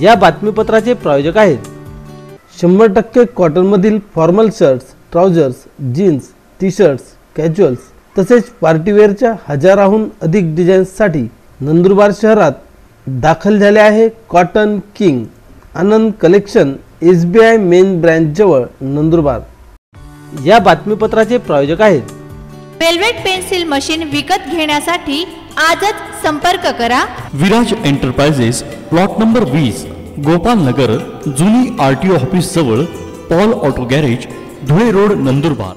या बातमीपत्राचे प्रायोजक आहेत. शंभर टक्के कॉटनमधील formal shirts trousers jeans T shirts casuals तसेच पार्टीवेअरच्या हजाराहून अधिक डिझाईन्ससाठी नंदुरबार शहरात दाखल झाले आहे cotton king Anand collection S B I main ब्रँचजवळ Nandurbar. या बातमीपत्राचे प्रायोजक आहेत. वेल्वेट पेन्सिल मशीन विकत घेण्यासाठी आजच संपर्क करा. विराज एंटरप्राइजेस प्लॉट नंबर वीस गोपाल नगर जुनी आर टी ऑफिस जवळ Paul auto garage Dhule road Nandurbar.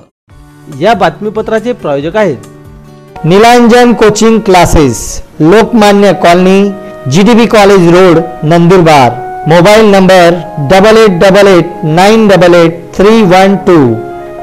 या बातमीपत्राचे प्रायोजक आहेत Nilanjan coaching classes Lokmanya colony G D B college road Nandurbar. Mobile number double eight double eight nine double eight three one two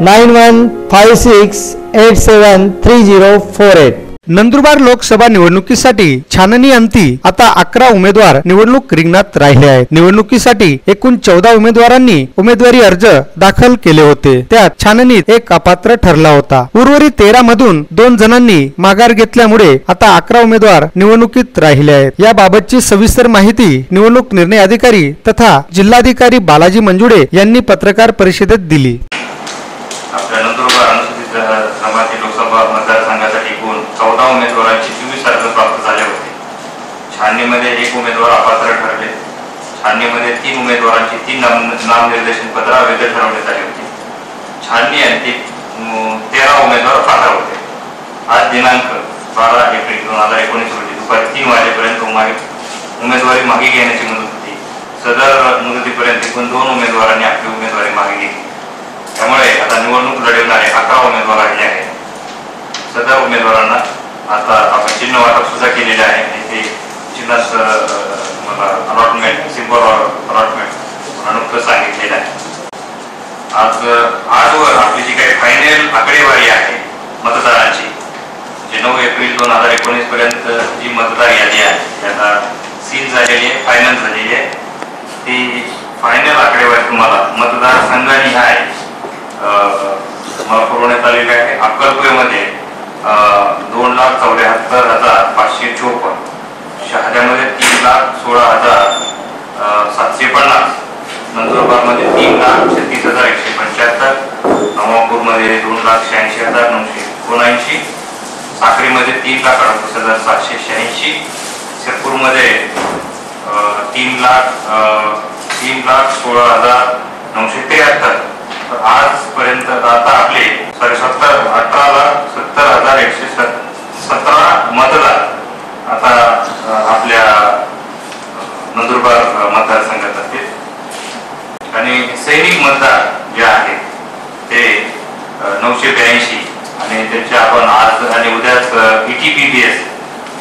nine one five six eight seven three zero four eight Nandurbar Lok Sabha निवडणुकीसाठी छाननी अंती. आता अकरा उमेदवार निवडणूक रिंगणात राहिले आहेत. निवडणुकीसाठी एकूण चौदा उमेदवारांनी उमेदवारी अर्ज दाखल केले होते. त्यात छाननीत एक अपात्र ठरला होता. उर्वरित तेरा मधून दोन जणांनी माघार घेतल्यामुळे आता अकरा उमेदवार निवडणुकीत राहिले आहेत. याबाबतची सविस्तर माहिती निवडणूक निर्णय अधिकारी तथा जिल्हाधिकारी बालाजी मंजुडे यांनी पत्रकार परिषदेत दिली आपल्या नंदुरबार अनुसूचित जमाती लोकसभा मतदारसंघासाठी एकूण चौदा उमेदवारांची चोवीस अर्ज प्राप्त झाले होते. छाननीमध्ये एक उमेदवार अपात्र ठरले. छाननीमध्ये तीन उमेदवारांची तीन नाम नामनिर्देशन पत्र अवैध ठरवण्यात आली होती. छाननी अंतिम तेरा उमेदवार पात्र होते. आज दिनांक बारा एप्रिल दोन हजार एकोणीस रोजी दुपारी तीन वाजेपर्यंत उमेदवारी मागे घेण्याची मुदत होती. सदर मुदतीपर्यंत एकूण दोन उमेदवारांनी आपली उमेदवारी मागे घेतली. त्यामुळे आता निवडणूक लढवणारे अकरा उमेदवार आले आहेत. सदर उमेदवारांना आता आपण चिन्ह वाटप सुद्धा केलेले आहे. आणि ते चिन्हाच मला अलॉटमेंट सिम्बॉल अलॉटमेंट मला सांगितलेलं आहे. आज आजवर आपली जी काही फायनल आकडेवारी आहे मतदारांची जे नऊ एप्रिल दोन हजार एकोणीस पर्यंत जी मतदार यादी आहे ती आता सील झालेली आहे फायनल झालेली आहे. ती फायनल आकडेवारी तुम्हाला मतदार संघनिहाय अं, तुम्हाला पुरवण्यात आलेली आहे. अक्कलपुरेमध्ये दोन लाख चौऱ्याहत्तर हजार पाचशे चोपन्न. शहाद्यामध्ये तीन लाख सोळा हजार सातशे पन्नास. नंदुरबारमध्ये तीन लाख छत्तीस हजार एकशे पंच्याहत्तर. नवापूरमध्ये दोन लाख शहाऐंशी हजार नऊशे एकोणऐंशी. साक्रीमध्ये तीन लाख अडतीस हजार सातशे शहाऐंशी. शिरपूरमध्ये तीन लाख तीन लाख सोळा हजार नऊशे त्र्याहत्तर. आजपर्यंत आता आपले सॉरी सत्तर अठरा लाख सत्तर हजार एकशे सतरा मतदार आता आपल्या नंदुरबार मतदारसंघात असतील. आणि सैनिक मतदार जे आहेत ते नऊशे ब्याऐंशी आणि त्यांचे आपण आज आणि उद्याच P T P B S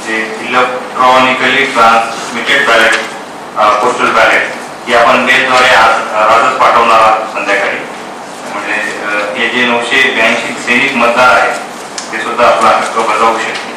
J electronically transmitted ballot postal ballot ही आपण मेलद्वारे आज आजच पाठवणार आहोत संध्याकाळी. जे नऊशे ब्याऐंशी सैनिक मतदार आहेत ते सुद्धा आपला हक्क बजावू शकतील.